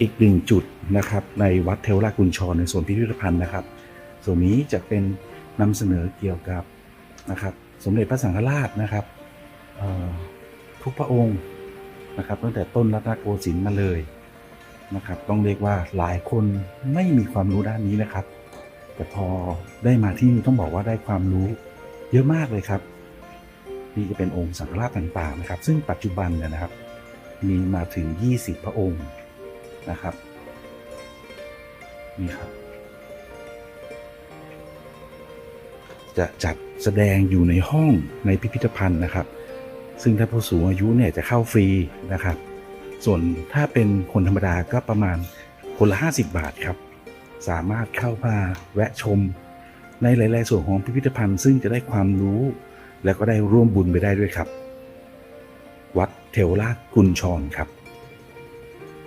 อีกหนึ่งจุดนะครับในวัดเทวราชกุญชรในส่วนพิพิธภัณฑ์นะครับ ส่วนนี้จะเป็นนำเสนอเกี่ยวกับนะครับสมเด็จพระสังฆราชนะครับทุกพระองค์นะครับตั้งแต่ต้นรัตนโกสินทร์มาเลยนะครับต้องเรียกว่าหลายคนไม่มีความรู้ด้านนี้นะครับ แต่พอได้มาที่นี่ต้องบอกว่าได้ความรู้เยอะมากเลยครับนี่จะเป็นองค์สังฆราชต่างๆนะครับ ซึ่งปัจจุบันเนี่ยนะครับ มีมาถึง 20 พระองค์ นะครับ นี่ครับ จะจัดแสดงอยู่ในห้องในพิพิธภัณฑ์นะครับ ซึ่งถ้าผู้สูงอายุเนี่ยจะเข้าฟรีนะครับ ส่วนถ้าเป็นคนธรรมดาก็ประมาณคนละ 50 บาทครับ สามารถเข้ามาแวะชม ในหลาย ๆ ส่วนของพิพิธภัณฑ์ ซึ่งจะได้ความรู้ และก็ได้ร่วมบุญไปได้ด้วยครับ วัดเทวราชกุญชรครับ